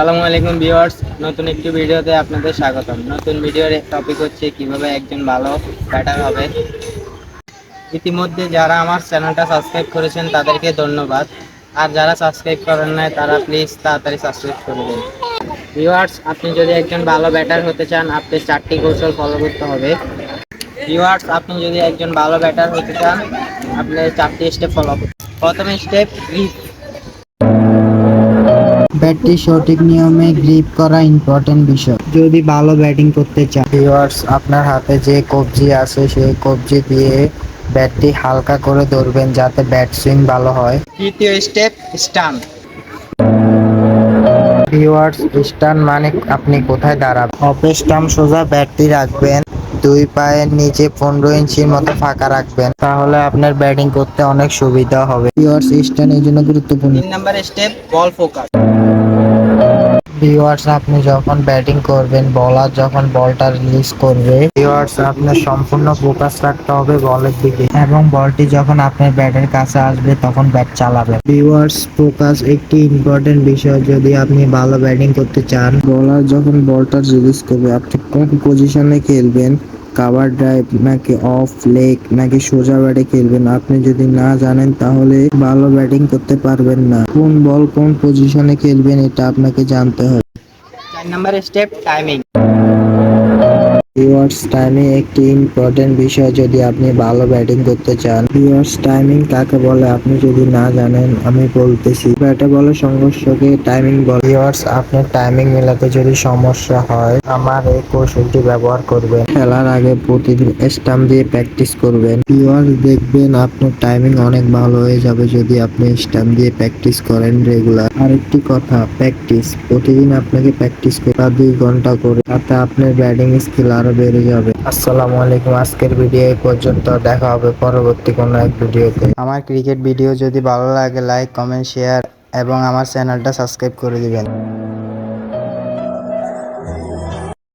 আসসালামু আলাইকুম ভিউয়ার্স, নতুন একটি ভিডিওতে আপনাদের স্বাগতম। নতুন ভিডিওর টপিক হচ্ছে কীভাবে একজন ভালো ব্যাটার হবে। ইতিমধ্যে যারা আমার চ্যানেলটা সাবস্ক্রাইব করেছেন, তাদেরকে ধন্যবাদ। আর যারা সাবস্ক্রাইব করেন নাই, তারা প্লিজ তাড়াতাড়ি সাবস্ক্রাইব করে দিন। ভিউয়ার্স, আপনি যদি একজন ভালো ব্যাটার হতে চান আপনি চারটি কৌশল ফলো করতে হবে। ভিউয়ার্স, আপনি যদি একজন ভালো ব্যাটার হতে চান, আপনি চারটি স্টেপ ফলো প্রথম স্টেপ ব্যাটটি সঠিক নিয়মে গ্রিপ করা ইম্পর্টেন্ট বিষয়। যদি ভালো ব্যাটিং করতে চান ভিউয়ার্স আপনার হাতে যে কবজি আছে সেই কবজি দিয়ে ব্যাটটি হালকা করে ধরবেন যাতে ব্যাট সুইং ভালো হয়। তৃতীয় স্টেপ স্টাম্প ভিউয়ার্স স্টান মানে আপনি কোথায় দাঁড়াবেন? অফ স্টাম্প সোজা ব্যাটটি রাখবেন। দুই পায়ের নিচে পনেরো ইঞ্চির মতো ফাঁকা রাখবেন। তাহলে আপনার ব্যাটিং করতে অনেক সুবিধা হবে। ভিউয়ার্স স্টান এই জন্য গুরুত্বপূর্ণ। তিন number step ball focus viewers আপনি যখন ব্যাটিং করবেন বলার যখন বলটা রিলিজ করবে ভিউয়ার্স আপনার সম্পূর্ণ ফোকাস রাখতে হবে বলের দিকে। এবং বলটি যখন আপনার ব্যাটের কাছে আসবে, তখন ব্যাট চালাবে ভিউয়ার্স ফোকাস একটি ইম্পর্টেন্ট বিষয়, যদি আপনি ভালো ব্যাটিং করতে চান বলার যখন বলটা রিলিজ করবে, আপনি কোন পজিশনে খেলবেন কাভার ড্রাইভ নাকি অফ লেগ নাকি সোজা ব্যাটে খেলবেন? আপনি যদি না জানেন, তাহলে ভালো ব্যাটিং করতে পারবেন না। কোন বল কোন পজিশনে খেলবেন, এটা আপনাকে জানতে হবে। চার number step timing viewers timing একটি ইম্পর্টেন্ট বিষয়। যদি আপনি ভালো ব্যাটিং করতে চান, ভিউয়ার্স টাইমিং কাকে বলে আপনি যদি না জানেন, আমি বলতেছি। ব্যাটে বলে সংঘর্ষকে টাইমিং বলে। ভিউয়ার্স, আপনার টাইমিং মেলাতে যদি সমস্যা হয়, আমার এই কৌশলটি ব্যবহার করবেন। খেলার আগে প্রতিদিন স্টাম্প দিয়ে প্র্যাকটিস করবেন। ভিউয়ার্স, দেখবেন আপনার টাইমিং অনেক ভালো হয়ে যাবে যদি আপনি স্টাম্প দিয়ে প্র্যাকটিস করেন রেগুলার আরেকটি কথা প্র্যাকটিস প্রতিদিন আপনাকে প্র্যাকটিস করা দুই ঘণ্টা করে। তাতে আপনার ব্যাটিং স্কিল আরও বেড়ে যাবে। আসসালামু আলাইকুম, আজকের ভিডিও এই পর্যন্ত। দেখা হবে পরবর্তী কোনো এক ভিডিওতে আমার ক্রিকেট ভিডিও যদি ভালো লাগে লাইক কমেন্ট শেয়ার এবং আমার চ্যানেলটা সাবস্ক্রাইব করে দিবেন।